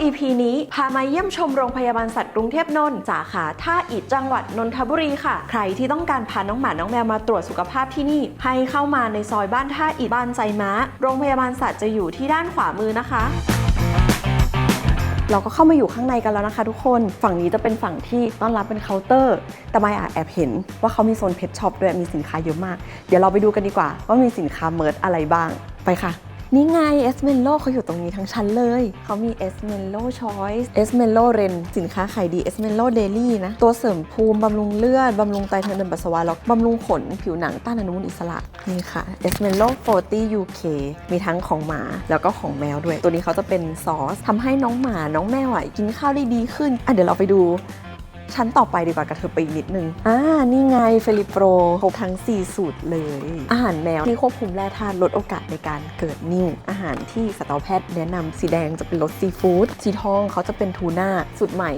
EP นี้พามาเยี่ยมชมโรงพยาบาลสัตว์กรุงเทพนนท์สาขาท่าอิฐจังหวัดนนทบุรีค่ะ ใครที่ต้องการพาน้องหมาน้องแมวมาตรวจสุขภาพที่นี่ ให้เข้ามาในซอยบ้านท่าอิฐบ้านใจม้า โรงพยาบาลสัตว์จะอยู่ที่ด้านขวามือนะคะเราก็เข้ามาอยู่ข้างในกันแล้วนะคะทุกคน ฝั่งนี้จะเป็นฝั่งที่ต้อนรับเป็นเคาน์เตอร์ แต่ไม่อาแอบเห็นว่าเขามีโซนเพ t ช็อปด้วยมีสินค้าเยอะมาก เดี๋ยวเราไปดูกันดีกว่า ว่ามีสินค้าเมิร์ดอะไรบ้าง ไปค่ะ นี่ไง e s m e n l o เขาอยู่ตรงนี้ทั้งชั้นเลย เขามี e s m e n l o Choice e s m e n l o Ren สินค้าขายดี e s m e n l o Daily นะ ตัวเสริมภูมิบำรุงเลือด บำรุงไตทางเดินปัสสาวะแล้วบำรุงขนผิวหนังต้านอนุมูลอิสระ นี่ค่ะ e s m e n l o 40 UK มีทั้งของหมาแล้วก็ของแมวด้วย ตัวนี้เขาจะเป็นซอสทำให้น้องหมาน้องแมวอะกินข้าวได้ดีขึ้นอะเดี๋ยวเราไปดู ชั้นต่อไปดีกว่ากระเธอไปอีกนิดนึง อ่า นี่ไงเฟลิโปรครบทั้ง 4 สูตรเลย อาหารแมวที่ควบคุมแร่ธาตุลดโอกาสในการเกิดนิ่ว อาหารที่สัตวแพทย์แนะนำสีแดงจะเป็นรสซีฟู้ด สีทองเขาจะเป็นทูน่า สูตรใหม่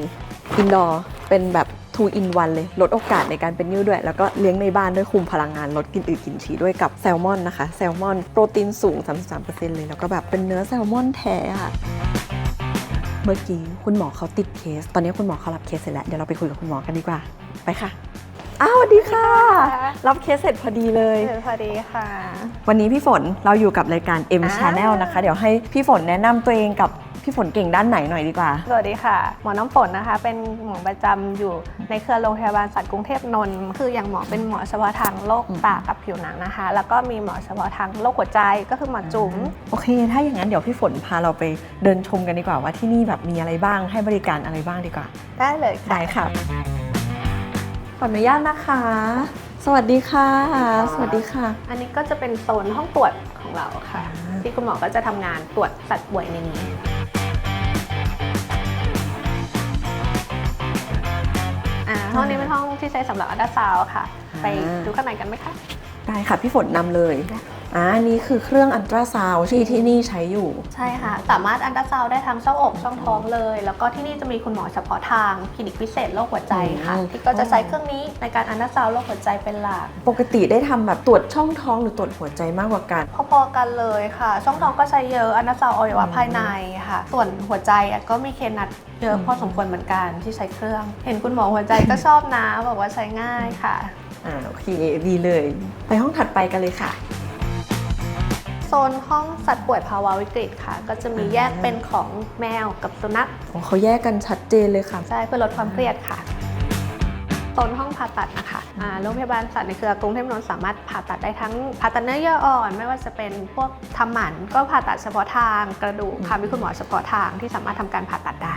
อินดอร์ เป็นแบบ2 in 1เลย ลดโอกาสในการเป็นนิ่วด้วย แล้วก็เลี้ยงในบ้านด้วยคุมพลังงาน ลดกินอืดกินฉี่ด้วยกับแซลมอนนะคะ แซลมอนโปรตีนสูง 33%เลย แล้วก็แบบเป็นเนื้อแซลมอนแท้อะเมื่อกี้คุณหมอเขาติดเคส ตอนนี้คุณหมอเขารับเคสเสร็จแล้ว เดี๋ยวเราไปคุยกับคุณหมอกันดีกว่า ไปค่ะ อ้าวสวัสดีค่ะ รับเคสเสร็จพอดีเลยเออพอดีค่ะ วันนี้พี่ฝนเราอยู่กับรายการ M อ่า Channel นะคะ เดี๋ยวให้พี่ฝนแนะนำตัวเองกับ พี่ฝนเก่งด้านไหนหน่อยดีกว่า สวัสดีค่ะ หมอน้ำฝนนะคะ เป็นหมอประจำอยู่ในเครือโรงพยาบาลสัตว์กรุงเทพนนท์คืออย่างหมอเป็นหมอเฉพาะทางโรคอืมตากับผิวหนังนะคะ แล้วก็มีหมอเฉพาะทางโรคหัวใจก็คือหมอจุ๋มโอเค ถ้าอย่างนั้นเดี๋ยวพี่ฝนพาเราไปเดินชมกันดีกว่าว่าที่นี่แบบมีอะไรบ้างให้บริการอะไรบ้างดีกว่า ได้เลยค่ะ ได้ค่ะขออนุญาตนะคะ สวัสดีค่ะ สวัสดีค่ะ อันนี้ก็จะเป็นโซนห้องตรวจของเราค่ะอ่าที่คุณหมอก็จะทำงานตรวจสัตว์ป่วยในนี้ ห้องนี้เป็นห้องที่ใช้สำหรับอัลตราซาวด์ค่ะ ไปดูข้างในกันไหมคะ ได้ค่ะ พี่ฝนนำเลย อ่าอันนี่คือเครื่องอันตราซาวด์ที่ที่นี่ใช้อยู่ ใช่ค่ะ สามารถอันตราซาวด์ได้ทั้งช่องอกช่องท้องเลย แล้วก็ที่นี่จะมีคุณหมอเฉพาะทางคลินิกพิเศษโรคหัวใจค่ะ อืม ที่ก็จะใช้เครื่องนี้ในการอันตราซาวด์โรคหัวใจเป็นหลัก ปกติได้ทำแบบตรวจช่องท้องหรือตรวจหัวใจมากกว่ากัน พอๆกันเลยค่ะ ช่องท้องก็ใช้เยอะอันตราซาวด์อวัยวะอืมภายในค่ะ ส่วนหัวใจอะก็มีเคนัดเยอะอืมพอสมควรเหมือนกันที่ใช้เครื่อง เห็นคุณหมอหัวใจก็ชอบนะบอกว่าใช้ง่ายค่ะ อ่าโอเคดีเลย ไปห้องถัดไปกันเลยค่ะ โซนห้องสัตว์ป่วยภาวะวิกฤตค่ะ ก็จะมีแยกเป็นของแมวกับสุนัขของเขาแยกกันชัดเจนเลยค่ะ ใช่เพื่อลดความเครียดค่ะโซนห้องผ่าตัดนะคะอ่าโรงพยาบาลสัตว์ในเครือกรุงเทพนนท์สามารถผ่าตัดได้ทั้งผ่าตัดเนื้อเยื่ออ่อน ไม่ว่าจะเป็นพวกทำหมัน ก็ผ่าตัดเฉพาะทางกระดูกค่ะมีคุณหมอเฉพาะทางที่สามารถทำการผ่าตัดได้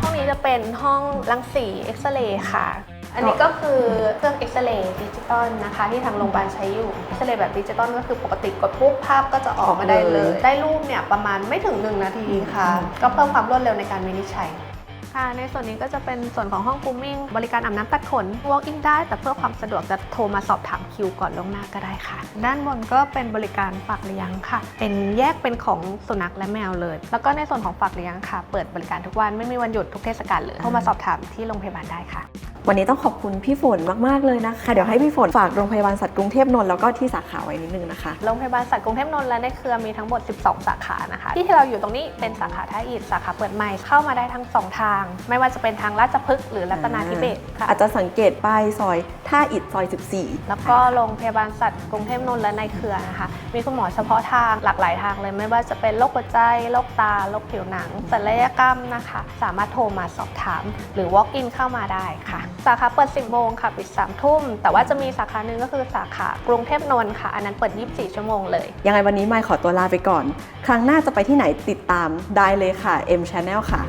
ห้องนี้จะเป็นห้องรังสีเอ็กซเรย์ค่ะ อันนี้ก็คือเครื่องเอ็กซเรย์ดิจิ ตอลนะคะที่ทางโรงพยาบาลใช้อยู่เอ็กซเรย์แบบดิจิตอลก็คือปกติกดปุ๊บภาพก็จะออกมาได้เลย ได้รูปเนี่ยประมาณไม่ถึง 1 นาทีค่ะอืมก็เพิ่มความรวดเร็วในการวินิจฉัยค่ะในส่วนนี้ก็จะเป็นส่วนของห้อง grooming บริการอาบน้ำตัดขน walk in ได้ แต่เพื่อความสะดวกจะโทรมาสอบถามคิวก่อนล่วงหน้าก็ได้ค่ะ ด้านบนก็เป็นบริการฝากเลี้ยงค่ะ เป็นแยกเป็นของสุนัขและแมวเลย แล้วก็ในส่วนของฝากเลี้ยงค่ะ เปิดบริการทุกวันไม่มีวันหยุดทุกเทศกาลเลย โทรมาสอบถามที่โรงพยาบาลได้ค่ะ วันนี้ต้องขอบคุณพี่ฝนมาก ๆ เลยนะคะ เดี๋ยวให้พี่ฝนฝากโรงพยาบาลสัตว์กรุงเทพนนท์แล้วก็ที่สาขาไว้นิดนึงนะคะ โรงพยาบาลสัตว์กรุงเทพนนท์และในเครือมีทั้งหมด 12 สาขานะคะ ที่เราอยู่ตรงนี้เป็นสาขาท่าอิฐสาขาเปิดใหม่เข้ามาได้ทั้งสองทาง ไม่ว่าจะเป็นทางราชพฤกษ์หรือรัตนาธิเบศรค่ะอาจจะสังเกตป้ายซอย ท่าอิฐซอย 14 แล้วก็โรงพยาบาลสัตว์กรุงเทพนนท์และในเครือนะคะ มีคุณหมอเฉพาะทางหลากหลายทางเลย ไม่ว่าจะเป็นโรคหัวใจ โรคตา โรคผิวหนัง ศัลยกรรมนะคะ สามารถโทรมาสอบถาม หรือ walk in เข้ามาได้ค่ะ สาขาเปิด 10 โมงค่ะ ปิด 3 ทุ่ม แต่ว่าจะมีสาขาหนึ่งก็คือสาขากรุงเทพนนท์ค่ะ อันนั้นเปิด 24 ชั่วโมงเลย ยังไงวันนี้ไม่ขอตัวลาไปก่อน ครั้งหน้าจะไปที่ไหนติดตามได้เลยค่ะ M Channel ค่ะ